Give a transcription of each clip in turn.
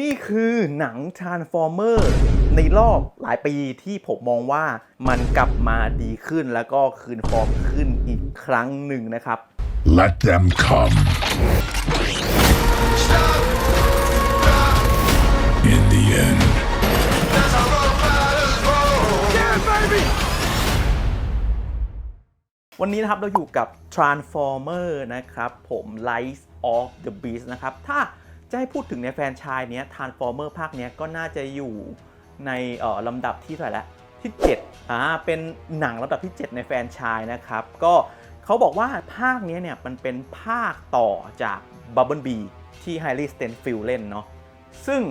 นี่คือหนัง Transformer ในรอบหลายปีที่ผมมองว่ามันกลับมาดีขึ้นแล้วก็คืนฟอร์มขึ้นอีกครั้งหนึ่งนะครับ Let them come. In the end, วันนี้นะครับเราอยู่กับ Transformer นะครับ ผม Light of the Beast นะครับ ถ้า จะให้พูดถึงในแฟนชายเนี้ย Transformer ภาคเนี้ยก็น่าจะอยู่ในเอ่อลำดับที่เท่าไหร่ละที่7อ่าเป็นหนังลำดับที่ 7 ในแฟนชายนะครับ ก็เขาบอกว่าภาคเนี้ยเนี่ยมันเป็นภาคต่อจาก Bubble Bee ที่ Harry Stenfield เล่นเนาะซึ่ง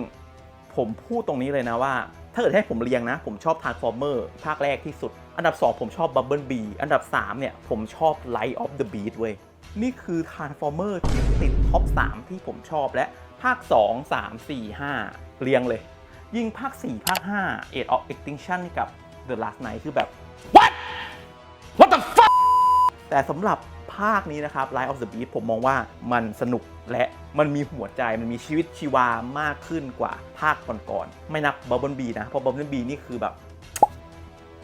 ผมพูดตรงนี้เลยนะว่า ถ้าเกิดให้ผมเรียงนะ ผมชอบ Transformer ภาคแรกที่สุด อันดับ 2 ผมชอบ Bubble Bee อันดับ 3 เนี่ย ผมชอบ Light of the Beast เว้ย นี่คือ Transformer ที่ติดท็อป 3 ที่ผมชอบและาค 2 3 4 5 เรียงเลย ยิ่งภาค 4 ภาค 5 Age of Extinction กับ The Last Night คือแบบ What What the fuck แต่สำหรับภาคนี้นะครับ Light of the Beast ผมมองว่ามันสนุกและมันมีหัวใจมันมีชีวิตชีวามากขึ้นกว่าภาคก่อนๆไม่นับ Bubble Bee นะ เพราะ Bubble Bee นี่คือแบบ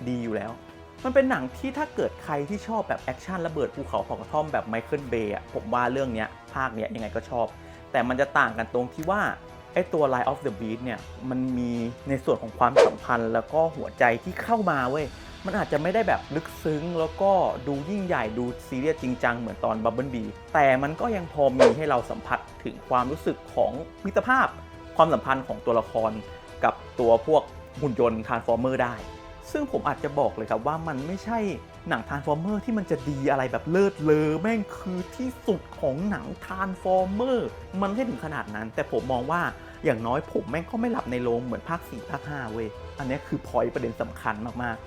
ดีอยู่แล้ว มันเป็นหนังที่ถ้าเกิดใครที่ชอบแบบแอคชั่นระเบิดภูเขาเผากระท่อมแบบไมเคิลเบย์ผมว่าเรื่องเนี้ยภาคเนี้ยยังไงก็ชอบ แต่มันจะต่างกันตรงที่ว่าไอ้ตัว Line of the Beat เนี่ยมันมีในส่วนของความสัมพันธ์ แล้วก็หัวใจที่เข้ามาเว้ยมันอาจจะไม่ได้แบบลึกซึ้ง แล้วก็ดูยิ่งใหญ่ดูซีเรียสจริงจังเหมือนตอน Bubble Bee แต่มันก็ยังพอมีให้เราสัมผัสถึงความรู้สึกของมิตรภาพ ความสัมพันธ์ของตัวละครกับตัวพวกหุ่นยนต์ Transformer ได้ ซึ่งผมอาจจะบอกเลยครับว่ามันไม่ใช่หนัง Transformer ที่มันจะดีอะไรแบบเลิศเลอแม่งคือที่สุดของหนัง Transformer มันไม่ถึงขนาดนั้น แต่ผมมองว่าอย่างน้อยผมแม่งก็ไม่หลับในโรงเหมือนภาค 4 ภาค 5 เว้ย อันนี้คือพอยประเด็นสำคัญมาก ๆ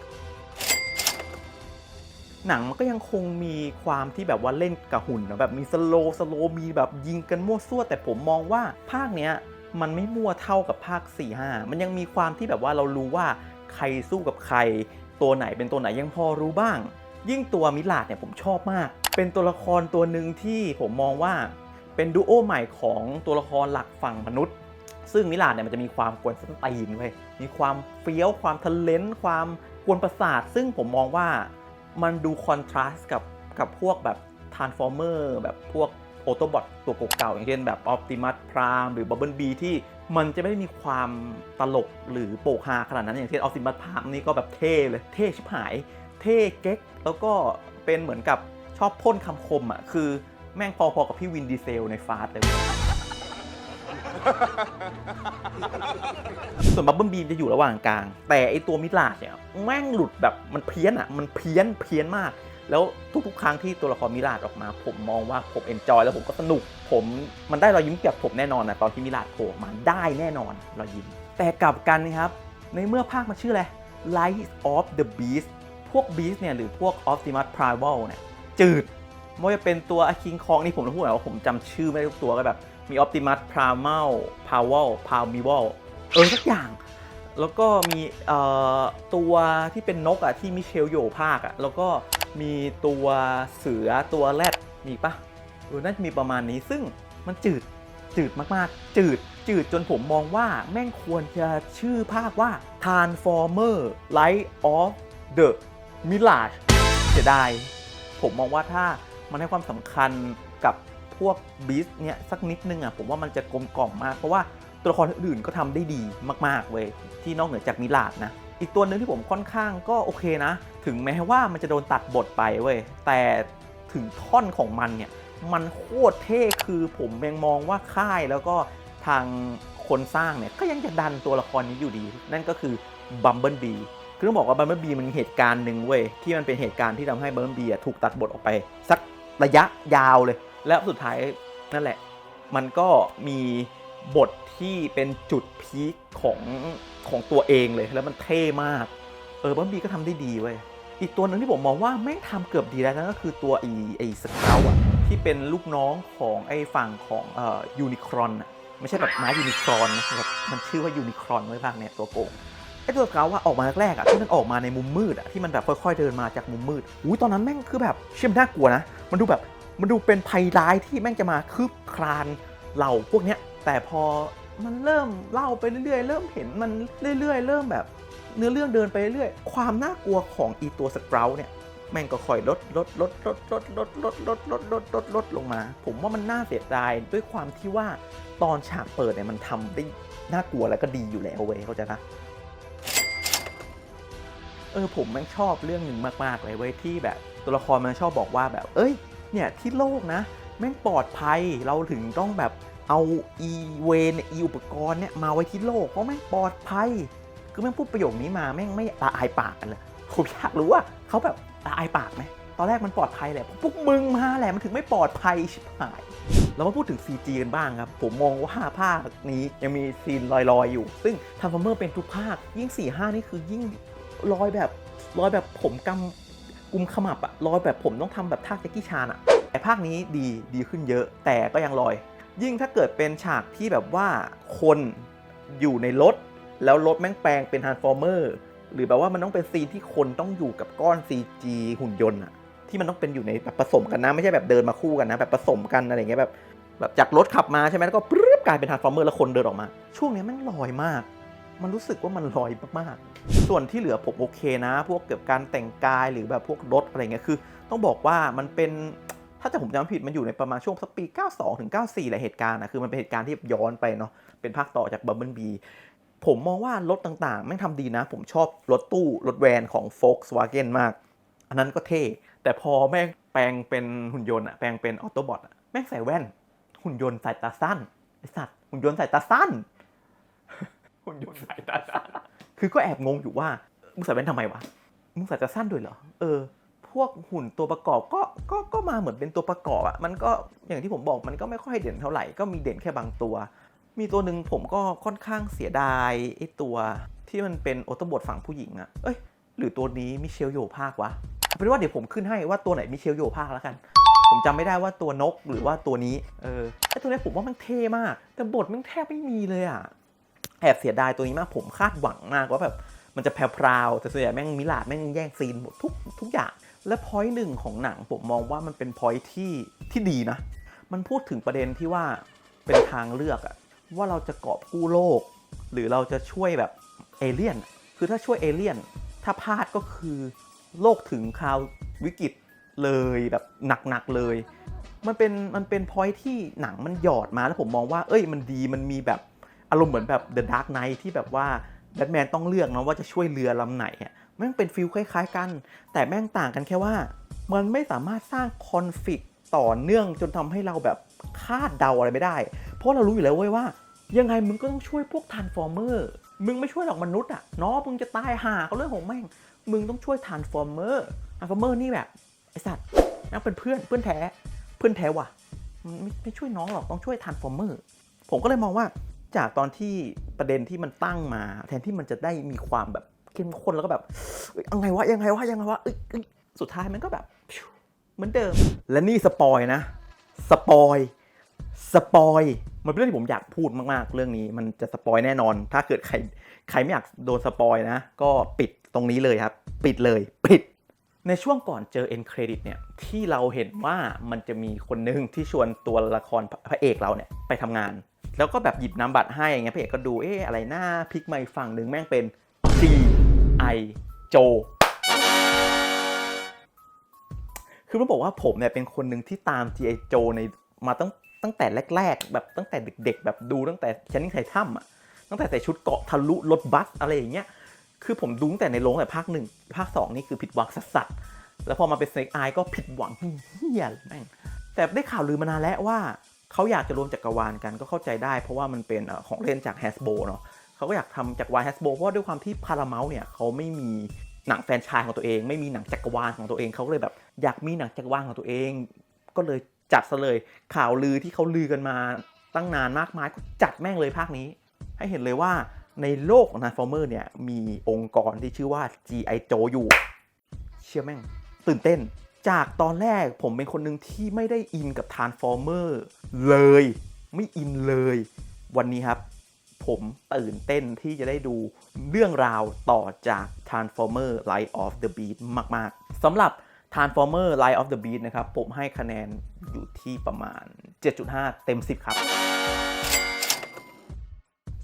หนังมันก็ยังคงมีความที่แบบว่าเล่นกับหุ่นนะแบบมีสโลสโลมีแบบยิงกันมั่วซั่ว แต่ผมมองว่าภาคเนี้ยมันไม่มั่วเท่ากับภาค 4 5 มันยังมีความที่แบบว่าเรารู้ว่า ใครสู้กับใคร ตัวไหนเป็นตัวไหนยังพอรู้บ้าง ยิ่งตัวมิลาดเนี่ยผมชอบมาก เป็นตัวละครตัวหนึ่งที่ผมมองว่าเป็นดูโอใหม่ของตัวละครหลักฝั่งมนุษย์ ซึ่งมิลาดเนี่ยมันจะมีความกวนสตีนเว้ยมีความเฟี้ยวความทะเลนความกวนประสาท ซึ่งผมมองว่ามันดูคอนทราสต์กับกับพวกแบบทานฟอร์เมอร์แบบพวก โอโตบอทตัวเก่าๆอย่างเช่นแบบออ t ติมัสพรามหรือบับเบิลบีที่มันจะไม่ได้มีความตลกหรือโปกฮาขนาดนั้นอย่างเช่นออ t ติมัสพรามนี่ก็แบบเท่เลยเท่ชิบหาย เท่เก๊ก แล้วก็เป็นเหมือนกับชอบพ่นคำคมอะคือแม่งพอๆกับพี่วินดีเซลในฟาสเลยส่วนบับเบิลบีจะอยู่ระหว่างกลาง แต่ไอตัวมิลาดเนี่ยแม่งหลุดแบบมันเพี้ยนอะมันเพี้ยนเพี้ยนมาก แล้วทุกๆ ครั้งที่ตัวละครมิลาดออกมา ผมมองว่าผมเอนจอยแล้วผมก็สนุก ผมมันได้รอยยิ้มกับผมแน่นอนนะตอนที่มิลาดโผล่มาได้แน่นอนรอยยิ้ม แต่กลับกันนะครับ ในเมื่อภาคมันชื่ออะไร Light of the Beast พวก Beast เนี่ยหรือพวก Optimus Primal เนี่ยจืดไม่ว่าจะเป็นตัวคิงคองนี่ผมต้องพูดหน่อยว่าผมจำชื่อไม่ได้ทุกตัวก็แบบมี Optimus Primal Powell Primeval เออสักอย่าง แล้วก็มีตัวที่เป็นนกอะที่มิเชลโยภาคอะแล้วก็ มีตัวเสือตัวแรดมีปะเออน่าจะมีประมาณนี้ซึ่งมันจืดจืดมากๆ จืดจืดจนผมมองว่าแม่งควรจะชื่อภาคว่า Transformer Light of the Mirage เสียดายผมมองว่าถ้ามันให้ความสำคัญกับพวกบีสเนี่ยสักนิดนึงอะผมว่ามันจะกลมกล่อมมาก เพราะว่าตัวละครอื่นก็ทำได้ดีมาก ๆ เว้ยที่นอกเหนือจากมิลาดนะ อีกตัวหนึ่งที่ผมค่อนข้างก็โอเคนะ ถึงแม้ว่ามันจะโดนตัดบทไปเว้ยแต่ถึงท่อนของมันเนี่ย มันโคตรเท่คือผมยังมองว่าค่ายแล้วก็ทางคนสร้างเนี่ย ก็ยังจะดันตัวละครนี้อยู่ดี นั่นก็คือบัมเบิลบีคือต้องบอกว่าบัมเบิลบีมันมีเหตุการณ์หนึ่งเว้ยที่มันเป็นเหตุการณ์ที่ทำให้บัมเบิลบีถูกตัดบทออกไป สักระยะยาวเลย แล้วสุดท้ายนั่นแหละ มันก็มี บทที่เป็นจุดพีคของของตัวเองเลยแล้วมันเท่มาก เออบัมบีก็ทำได้ดีเว้ยอีกตัวหนึ่งที่ผมมองว่าแม่งทำเกือบดีแล้วนั่นก็คือตัวไอ้ไอ้สเกลอะที่เป็นลูกน้องของไอ้ฝั่งของเอ่อยูนิครอนอะไม่ใช่แบบม้ายูนิครอนนะครับมันชื่อว่ายูนิครอนไว้ภาคเนี่ยตัวโกงไอ้ตัวสเกลว่าออกมาแรกๆอะที่มันออกมาในมุมมืดอะที่มันแบบค่อยๆเดินมาจากมุมมืดอุ้ยตอนนั้นแม่งคือแบบเชื่อมนน่ากลัวนะ มันดูแบบมันดูเป็นภัยร้ายที่แม่งจะมาคืบคลานเหล่าพวกเนี้ย แต่พอมันเริ่มเล่าไปเรื่อยๆ เริ่มเห็นมันเรื่อยๆ เริ่มแบบเนื้อเรื่องเดินไปเรื่อยๆ ความน่ากลัวของอีตัวสกราเนี่ยแม่งก็ค่อยลดลดลดลดลดลดลดลดลดลดลดลดลงมา ผมว่ามันน่าเสียดายด้วยความที่ว่าตอนฉากเปิดเนี่ยมันทำได้น่ากลัวแล้วก็ดีอยู่แล้วเว้ยเข้าใจปะเออผมแม่งชอบเรื่องหนึ่งมากๆเลยเว้ยที่แบบ ตัวละครมันชอบบอกว่าแบบ เอ้ย เนี่ยที่โลกนะ แม่งปลอดภัยเราถึงต้องแบบ เอาอีเวนอีอุปกรณ์เนี่ยมาไว้ที่โลกเพราะแม่งปลอดภัย คือแม่งพูดประโยคนี้มาแม่งไม่ละอายปากกันเลยผมอยากรู้ว่าเขาแบบละอายปากไหมตอนแรกมันปลอดภัยแหละพวกมึงมาแหละมันถึงไม่ปลอดภัยชิบหายเรามาพูดถึง CG กันบ้างครับ ผมมองว่าภาคนี้ยังมีซีนลอยๆอยู่ ซึ่งท r ฟอร์เมอร์เป็นทุกภาคยิ่ง 4 5 นี่คือยิ่งลอยแบบลอยแบบผมกำกุมขมับอะลอยแบบผมต้องทำแบบท่าแจ็คกี้ชานอะแต่ภาคนี้ดีดีขึ้นเยอะ แต่ก็ยังลอย ยิ่งถ้าเกิดเป็นฉากที่แบบว่าคนอยู่ในรถ แล้วรถแม่งแปลงเป็นท r น s ฟอร์เมอร์หรือแบบว่ามันต้องเป็นซีนที่คนต้องอยู่กับก้อน CG หุ่นยนต์อะที่มันต้องเป็นอยู่ในแบบผสมกันนะ ไม่ใช่แบบเดินมาคู่กันนะ แบบผสมกันอะไรเงี้ยแบบแบบจากรถขับมาใช่ไหมแล้วก็ปรึ๊บกลายเป็นท r น s ฟอร์เมอร์แล้วคนเดินออกมา ช่วงนี้แม่งลอยมาก มันรู้สึกว่ามันลอยมากๆ ส่วนที่เหลือผมโอเคนะ พวกเกี่ยวกับการแต่งกายหรือแบบพวกรถอะไรเงี้ยคือ ต้องบอกว่ามันเป็น ถ้าจะผมจำผิดมันอยู่ในประมาณช่วงสักปี 92 ถึง 94แหละเหตุการณ์นะคือมันเป็นเหตุการณ์ที่ย้อนไปเนาะเป็นภาคต่อจากบัมเบิลบีผมมองว่ารถต่างๆ แม่งทำดีนะ ผมชอบรถตู้ รถแวนของ Volkswagen มาก อันนั้นก็เท่ แต่พอแม่งแปลงเป็นหุ่นยนต์อะแปลงเป็นออโตบอทอะแม่งใส่แว่น หุ่นยนต์สายตาสั้นไอสัตว์หุ่นยนต์สายตาสั้น หุ่นยนต์สายตาสั้น คือก็แอบงงอยู่ว่ามึงใส่แว่นทำไมวะมึงใส่ตาสั้นด้วยเหรอเออ วกหุ่นตัวประกอบก็ก็ก็มาเหมือนเป็นตัวประกอบอะมันก็อย่างที่ผมบอกมันก็ไม่ค่อยเด่นเท่าไหร่ก็มีเด่นแค่บางตัว มีตัวหนึ่งผมก็ค่อนข้างเสียดายไอ้ตัวที่มันเป็นโอโตบทฝั่งผู้หญิงอะเอ้ยหรือตัวนี้มิเชลโยภาควะเป็นว่าเดี๋ยวผมขึ้นให้ว่าตัวไหนมิเชลโยภาคแล้วกัน ผมจำไม่ได้ว่าตัวนกหรือว่าตัวนี้เออไอ้ตัวนี้ผมว่ามันเท่มาก แต่บทมันแทบไม่มีเลยอะแอบเสียดายตัวนี้มากผมคาดหวังมากว่าแบบมันจะแพรวๆแต่ส่วนใหญ่แม่งมิลาดแม่งแย่งซีนหมดทุกทุกอย่าง และพอยต์หนึ่งของหนังผมมองว่ามันเป็นพอยต์ที่ที่ดีนะ มันพูดถึงประเด็นที่ว่าเป็นทางเลือกอะว่าเราจะกอบกู้โลก หรือเราจะช่วยแบบเอเลี่ยน คือถ้าช่วยเอเลี่ยน ถ้าพลาดก็คือโลกถึงคราววิกฤตเลยแบบหนักๆเลย มันเป็นมันเป็นพอยที่หนังมันหยอดมาแล้วผมมองว่า เอ้ยมันดีมันมีแบบอารมณ์เหมือนแบบ The Dark Knight ที่แบบว่าแบทแมนต้องเลือกนะว่าจะช่วยเรือลำไหนอะ แม่งเป็นฟิลคล้ายๆกัน แต่แม่งต่างกันแค่ว่า มันไม่สามารถสร้างคอน FLICT ต่อเนื่องจนทำให้เราแบบคาดเดาอะไรไม่ได้ เพราะเรารู้อยู่แล้วเว้ยว่า ยังไงมึงก็ต้องช่วยพวกทานฟอร์เมอร์มึงไม่ช่วยหรอกมนุษย์อะเนาะมึงจะตายห่าก็เรื่องของแม่ง มึงต้องช่วยทานฟอร์เมอร์ทานฟอร์เมอร์นี่แบบไอสัตว์นั่งเป็นเพื่อนเพื่อนแท้เพื่อนแท้ว่ะไม่ไม่ช่วยน้องหรอกต้องช่วยทานฟอร์เมอร์ผมก็เลยมองว่าจากตอนที่ประเด็นที่มันตั้งมา แทนที่มันจะได้มีความแบบ เข้มข้นแล้วก็แบบยังไงวะยังไงวะยังไงวะสุดท้ายมันก็แบบเหมือนเดิม และนี่สปอยนะ สปอยสปอยมันเป็นเรื่องที่ผมอยากพูดมากๆ เรื่องนี้มันจะสปอยแน่นอน ถ้าเกิดใครใครไม่อยากโดนสปอยนะ ก็ปิดตรงนี้เลยครับ ปิดเลยปิด ในช่วงก่อนเจอเอ็นเครดิตเนี่ยที่เราเห็นว่ามันจะมีคนหนึ่งที่ชวนตัวละครพระเอกเราเนี่ยไปทำงาน แล้วก็แบบหยิบน้ำบัตรให้อย่างเงี้ยพระเอกก็ดูเอ๊ะอะไรหน้าพลิกมาอีกฝั่งหนึ่งแม่งเป็น G I Joe คือต้องบอกว่าผมเนี่ยเป็นคนหนึ่งที่ตาม G.I. Joe ในมาตั้งตั้งแต่แรก ๆ แบบตั้งแต่เด็ก ๆ แบบดูตั้งแต่ชั้นนิงไททัมอะตั้งแต่ใส่ชุดเกาะทะลุรถบัสอะไรอย่างเงี้ย คือผมดูตั้งแต่ในโรงแต่ภาคหนึ่งภาคสองนี่คือผิดหวังสัสๆแล้วพอมาเป็น Snake Eye ก็ผิดหวังเฮียเแม่งแต่ได้ข่าวลือมานานแล้วว่าเขาอยากจะรวมจักรวาลกันก็เข้าใจได้ เพราะว่ามันเป็นของเล่นจาก Hasbro เนาะ เขาก็อยากทำจักวาล Hasbro เพราะด้วยความที่ Paramount เนี่ยเขาไม่มีหนังแฟนชายของตัวเอง ไม่มีหนังจักรวาลของตัวเองเขาก็เลยแบบอยากมีหนังจักรวาลของตัวเอง ก็เลยจัดซะเลยข่าวลือที่เขาลือกันมาตั้งนานมากมายก็จัดแม่งเลยภาคนี้ ให้เห็นเลยว่าในโลกของ Transformer เนี่ยมีองค์กรที่ชื่อว่า G.I. Joe อยู่ เชื่อแม่ง ตื่นเต้น จากตอนแรกผมเป็นคนหนึ่งที่ไม่ได้อินกับ Transformer เลย ไม่อินเลย วันนี้ครับ ผมตื่นเต้นที่จะได้ดูเรื่องราวต่อจาก Transformer Light of the Beast มาก ๆสำหรับ Transformer Light of the Beast นะครับ ผมให้คะแนนอยู่ที่ประมาณ 7.5 เต็ม 10 ครับ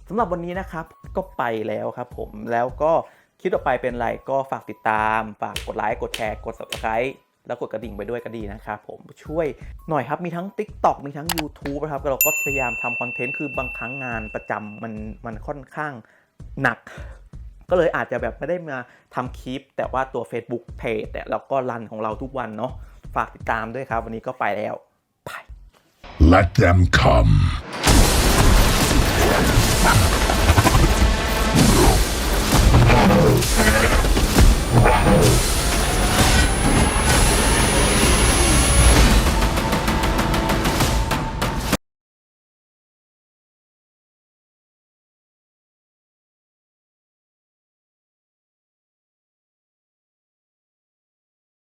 สำหรับวันนี้นะครับก็ไปแล้วครับผมแล้วก็คลิปต่อไปเป็นไรก็ฝากติดตาม ฝากกดไลค์ กดแชร์ กด subscribe แล้วกดกระดิ่งไปด้วยก็ดีนะครับผมช่วยหน่อยครับมีทั้ง TikTok มีทั้ง YouTube นะครับเราก็พยายามทำคอนเทนต์คือบางครั้งงานประจำมันมันค่อนข้างหนัก ก็เลยอาจจะแบบไม่ได้มาทำคลิป แต่ว่าตัว Facebook Page เนี่ยเราก็รันของเราทุกวันเนาะฝากติดตามด้วยครับ วันนี้ก็ไปแล้วบาย Let them come.